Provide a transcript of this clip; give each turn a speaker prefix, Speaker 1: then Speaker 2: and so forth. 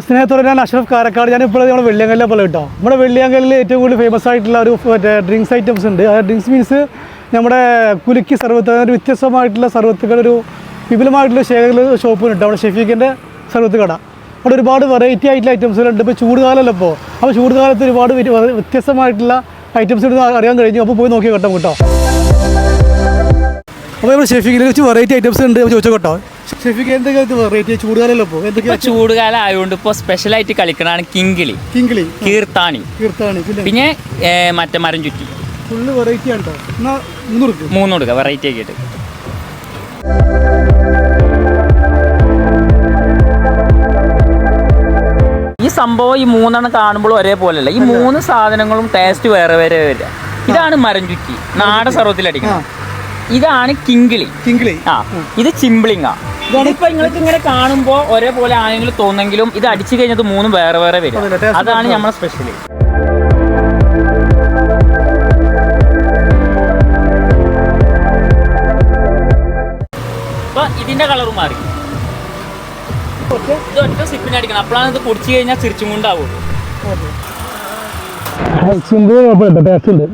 Speaker 1: സ്നേഹത്തോടെ ഞാൻ അഷ്റഫ് കാരക്കാട് ഞാൻ ഇപ്പോൾ നമ്മുടെ വെള്ളിയങ്കലിലെ പോലെ കേട്ടോ. നമ്മുടെ വെള്ളിയങ്കലിൽ ഏറ്റവും കൂടുതൽ ഫേമസ് ആയിട്ടുള്ള ഒരു മറ്റേ ഡ്രിങ്ക്സ് ഐറ്റംസ് ഉണ്ട്. ആ ഡ്രിങ്ക്സ് മീൻസ് നമ്മുടെ കുലുക്കി സർവത്ത് ഒരു വ്യത്യസ്തമായിട്ടുള്ള സർവത്തുകൾ ഒരു വിപുലമായിട്ടുള്ള ശേഖര ഷോപ്പ് ഉണ്ട്. നമ്മുടെ ഷെഫീഖിന്റെ സർവത്ത് കട. അവിടെ ഒരുപാട് വെറൈറ്റി ആയിട്ടുള്ള ഐറ്റംസുകളുണ്ട് ഇപ്പോൾ ചൂടുകാലമല്ല ഇപ്പോൾ അപ്പോൾ ചൂടുകാലത്ത് ഒരുപാട് വ്യ- വ്യത്യസ്തമായിട്ടുള്ള ഐറ്റംസ് അറിയാൻ കഴിഞ്ഞു. അപ്പോൾ പോയി നോക്കി കേട്ടോ കേട്ടോ. അപ്പോൾ നമ്മൾ ഷെഫീഖിനെ വെച്ച് വെറൈറ്റി ഐറ്റംസ് ഉണ്ട് ചോദിച്ചോ കേട്ടോ. ഷെഫീഖ് എന്തൊക്കെ വെറൈറ്റി ചൂടുകാലല്ലോ ഇപ്പോൾ
Speaker 2: ഇപ്പൊ
Speaker 1: എന്തൊക്കെയാണ്
Speaker 2: ചൂടുകാലം ആയതുകൊണ്ട് ഇപ്പോൾ സ്പെഷ്യലായിട്ട് കളിക്കണതാണ് കിങ്കിളി.
Speaker 1: കിങ്കിളി.
Speaker 2: കീർത്താണി.
Speaker 1: കീർത്താണി. പിന്നെ?
Speaker 2: മറ്റേ മരം ചുറ്റി.
Speaker 1: ഫുള്ള് വെറൈറ്റി ആണ്? കേട്ടോ മൂന്ന് കൊടുക്കുക
Speaker 2: മൂന്ന് കൊടുക്കുക വെറൈറ്റി ആക്കിയിട്ട്. ഈ സംഭവം ഈ മൂന്നെണ്ണം കാണുമ്പോൾ ഒരേപോലെയല്ല. ഈ മൂന്ന് സാധനങ്ങളും ടേസ്റ്റ് വേറെ വേറെ വരിക. ഇതാണ് മരം ചുറ്റി. നാടൻ സർവത്തിലടിക്കണം ഇതാണ് കിങ്കിളി.
Speaker 1: കിങ്കിളി.
Speaker 2: ആ ഇത് ചിമ്പിളിങ്ങാ. ഇതിപ്പോ നിങ്ങൾക്ക് ഇങ്ങനെ കാണുമ്പോ ഒരേപോലെ ആണെങ്കിലും തോന്നെങ്കിലും ഇത് അടിച്ചു കഴിഞ്ഞത് മൂന്നും വേറെ വേറെ വരും. അതാണ്. നമ്മളെ സ്പെഷ്യൽ ഇപ്പൊ ഇതിന്റെ കളർ മാറി. ഇത് ഒറ്റ സിപ്പിന് അടിക്കണം. അപ്പോഴാണ് ഇത് കുടിച്ചു കഴിഞ്ഞാൽ ചിരിച്ചും കൊണ്ടാവുള്ളൂ
Speaker 1: ടേസ്റ്റ് ഉണ്ട്.